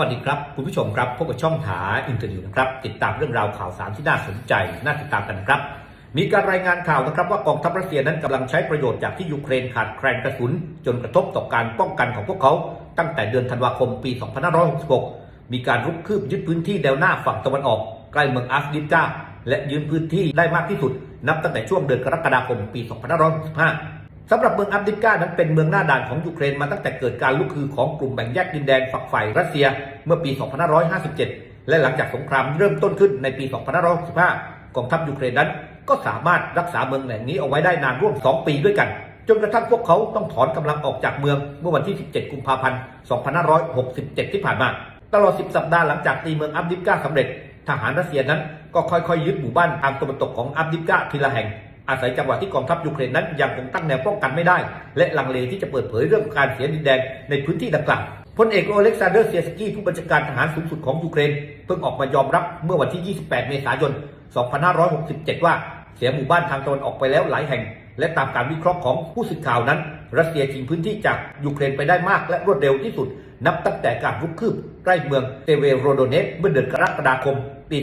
วัสดีครับคุณผู้ชมครับพบกับช่องหาอินเตอร์วิวนะครับ ติดตามเรื่องราวข่าวสารที่น่าสนใจน่าติดตามกันครับ มีการรายงานข่าวนะครับว่ากองทัพรัสเซียนั้นกำลังใช้ประโยชน์จากที่ยูเครนขาดแคลนกระสุน จนกระทบต่อการป้องกันของพวกเขา ตั้งแต่เดือนธันวาคมปี 2566 มีการรุกคืบยึดพื้นที่แนวหน้าฝั่งตะวันออก ใกล้เมืองอาฟดิฟกาและยืนพื้นที่ได้มากที่สุด นับตั้งแต่ช่วงเดือนกรกฎาคมปี 2565 สำหรับเมืองอัฟดิกานั้นเป็นเมืองหน้าด่านของยูเครนมาตั้งแต่เกิดการลุกคือของกลุ่มแบ่งแยกดินแดนฝักใฝ่รัสเซียเมื่อปี 2557 และหลังจากสงครามเริ่มต้นขึ้นในปี 2565 กองทัพยูเครนนั้น ก็สามารถรักษาเมืองแห่งนี้เอาไว้ได้นานร่วม 2 ปีด้วยกัน จนกระทั่งพวกเขาต้องถอนกำลังออกจากเมืองเมื่อวันที่ 17 กุมภาพันธ์ 2567 ที่ผ่านมา ตลอด 10 สัปดาห์หลังจากตีเมืองอัฟดิกาสำเร็จ ทหารรัสเซียนั้นก็ค่อยๆยึดหมู่บ้านทางตะวันตกของอัฟดิกาทีละแห่ง อาศัยจังหวะที่กองทัพยูเครนนั้นยังคงตั้งแนวป้องกันไม่ได้ และลังเลที่จะเปิดเผยเรื่องการเสียดินแดนในพื้นที่ดังกล่าวพลเอกโอเล็กซานเดอร์เซียสกี้ผู้บัญชาการทหารสูงสุดของยูเครน เพิ่งออกมายอมรับเมื่อวันที่ 28 เมษายน 2567 ว่าเสียหมู่บ้านทางตะวันออกไปแล้วหลายแห่ง และตามการวิเคราะห์ของผู้สื่อข่าวนั้น รัสเซียชิงพื้นที่จากยูเครนไปได้มากและรวดเร็วที่สุด นับตั้งแต่การรุกคืบใกล้เมืองเตเวโรโดเนสเมื่อเดือนกรกฎาคม ปี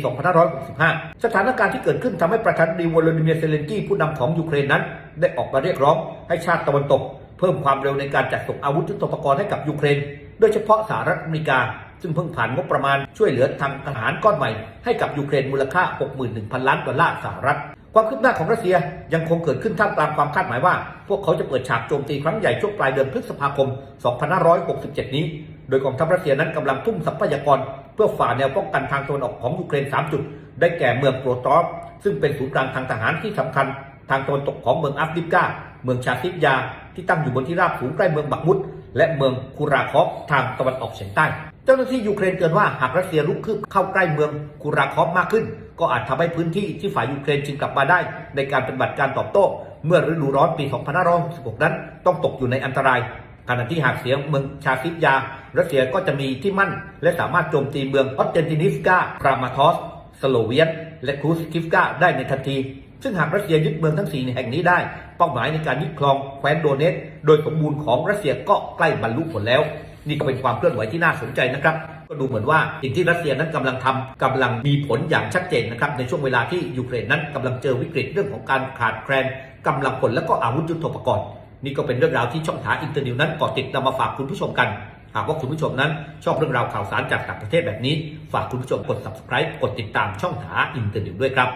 2565 สถานการณ์ที่เกิดขึ้นทำให้ประธานาธิบดีวลาดิเมียร์เซเลนกี้ผู้นำของยูเครนนั้น ได้ออกมาเรียกร้องให้ชาติตะวันตก เพิ่มความเร็วในการจัดส่งอาวุธยุทโธปกรณ์ให้กับยูเครน โดยเฉพาะสหรัฐอเมริกา ซึ่งเพิ่งผ่านงบประมาณช่วยเหลือทางทหารก้อนใหม่ให้กับยูเครนมูลค่า 61,000 ล้านดอลลาร์สหรัฐ ความคืบหน้าของรัสเซียยังคงเกิดขึ้นท่ามกลางความคาดหมายว่า พวกเขาจะเปิดฉากโจมตีครั้งใหญ่ช่วงปลายเดือนพฤษภาคม 2567 นี้ โดยกองทัพรัสเซียนั้นกำลังทุ่มทรัพยากร เพื่อฝ่าแนวป้องกันทางตะวันออกของยูเครน 3 จุด ได้แก่เมืองโปรตอฟซึ่งเป็นศูนย์กลางทางทหารที่สำคัญ ทางตะวันตกของเมืองอัฟดิกา เมืองชาซิฟยา ที่ตั้งอยู่บนที่ราบสูงใกล้เมืองบักมุดและเมืองคูราคอฟทางตะวันออกเฉียงใต้ เจ้าหน้าที่ยูเครนเตือนว่าหากรัสเซียลุกคืบเข้าใกล้เมืองคูราคอฟมากขึ้น ก็อาจทำให้พื้นที่ที่ฝ่ายยูเครนจึงกลับมาได้ ในการปฏิบัติการตอบโต้ เมื่อฤดูร้อนปี 2566 นั้นต้องตกอยู่ในอันตรายขณะที่หากเสียเมืองชาซิฟยา รัสเซียก็จะมีที่มั่น และสามารถโจมตีเมืองออสเจนตินิสกาครามาทอสสโลเวียนและคูสคิฟกาได้ในทันที ซึ่งหากรัสเซียยึดเมืองทั้งสี่แห่งนี้ได้ เป้าหมายในการยึดครองแคว้นโดเนตโดยสมบูรณ์ของรัสเซียก็ใกล้บรรลุผลแล้ว นี่ก็เป็นความเคลื่อนไหวที่น่าสนใจนะครับก็ดูเหมือนว่าสิ่งที่รัสเซียนั้นกำลังทำกำลังมีผลอย่างชัดเจนนะครับในช่วงเวลาที่ยูเครนนั้นกำลังเจอวิกฤตเรื่องของการขาดแคลนกำลังพลและก็อาวุธยุทโธปกรณ์นี่ก็เป็นเรื่องราวที่ช่องทางอินเตอร์นิวนั้นก่อติดนำมาฝากคุณผู้ชมกัน หากว่าคุณผู้ชมนั้นชอบเรื่องราวข่าวสารจากต่างประเทศแบบนี้ ฝากคุณผู้ชมกด subscribe กดติดตามช่องทางอินเตอร์นิวด้วยครับ